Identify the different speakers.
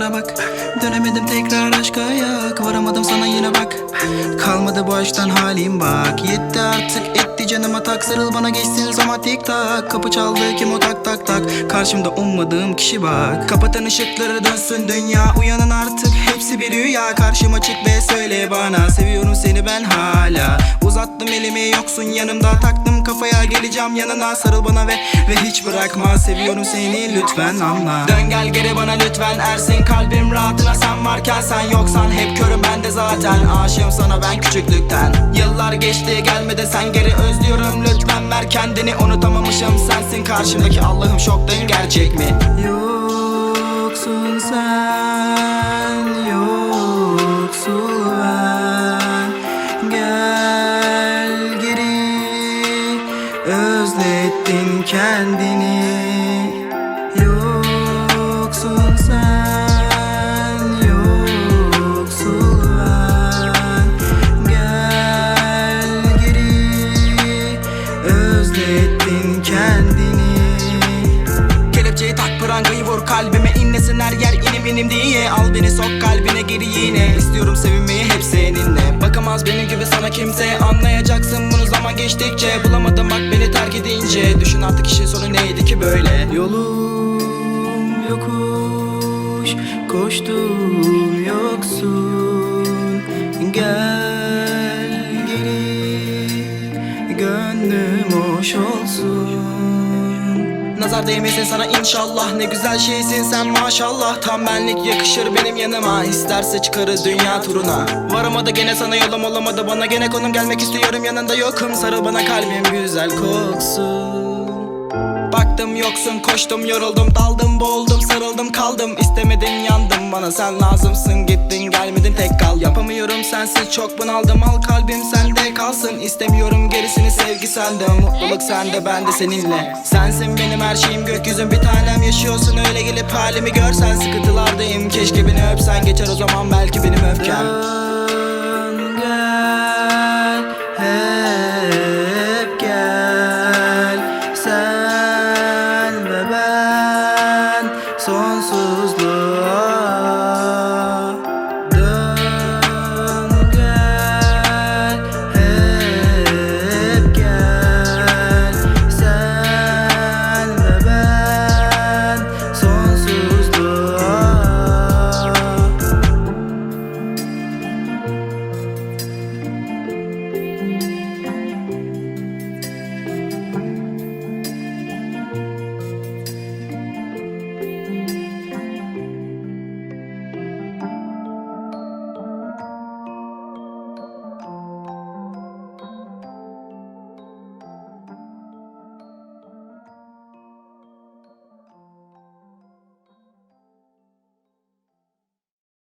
Speaker 1: yana bak. Dönemedim tekrar aşka yak. Varamadım sana yine bak. Kalmadı bu aşktan halim bak. Yetti artık etti canıma tak Sarıl bana geçsin zaman tik tak. Kapı çaldı kim o tak tak tak? Karşımda ummadığım kişi bak. Kapatan ışıkları dönsün dünya. Uyanın artık hepsi bir rüya. Karşıma çık ve söyle bana. Seviyorum seni ben Uzattım elimi yoksun yanımda. Taktım kafaya geleceğim yanına. Sarıl bana ve ve hiç bırakma. Seviyorum seni lütfen anla. Dön gel geri bana lütfen. Ersin kalbim rahatına. Sen varken Sen yoksan. Hep körüm ben de zaten. Aşığım sana ben küçüklükten. Yıllar geçti gelmedi. Sen geri özlüyorum. Lütfen ver kendini. Unutamamışım Sensin. Karşımdaki Allah'ım şoktayım gerçek mi? Yoksun sen Özlettin kendini. Yoksun sen Yoksul ben. Gel geri Özlettin kendini. Kelepçeyi tak prangayı vur her yer inim inim diye. Al beni sok kalbine geri yine. İstiyorum sevinmeyi hep seninle. Bakamaz benim gibi sana kimse. Anlayacaksın bunu zaman geçtikçe. Bulamadım bak beni terk edince. Düşün artık işin sonu neydi ki böyle? Yolum yokuş Koştum yoksun. Gel geri Gönlüm hoş olsun Nazar değmesin sana inşallah. Ne güzel şeysin sen maşallah. Tam benlik yakışır benim yanıma. İsterse çıkarız dünya turuna. Varamadı gene sana yolum olamadı Bana. Gene konum gelmek istiyorum yanında yokum. Sarıl bana kalbim güzel koksun. Baktım yoksun koştum yoruldum daldım boğuldum sarıldım kaldım. İstemedin yandım. Bana sen lazımsın. Gittin gelmedin tek kal. Yapamıyorum sensiz çok bunaldım. Al kalbim sende kalsın. İstemiyorum gerisini sevgi sende Mutluluk sende ben de seninle. Sensin benim her şeyim gökyüzün bir tanem. Yaşıyorsun öyle gelip halimi görsen. Sıkıntılardayım keşke beni öpsen. Geçer o zaman belki benim öfkem. Dön gel hep gel. Sen ve ben sonsuzluk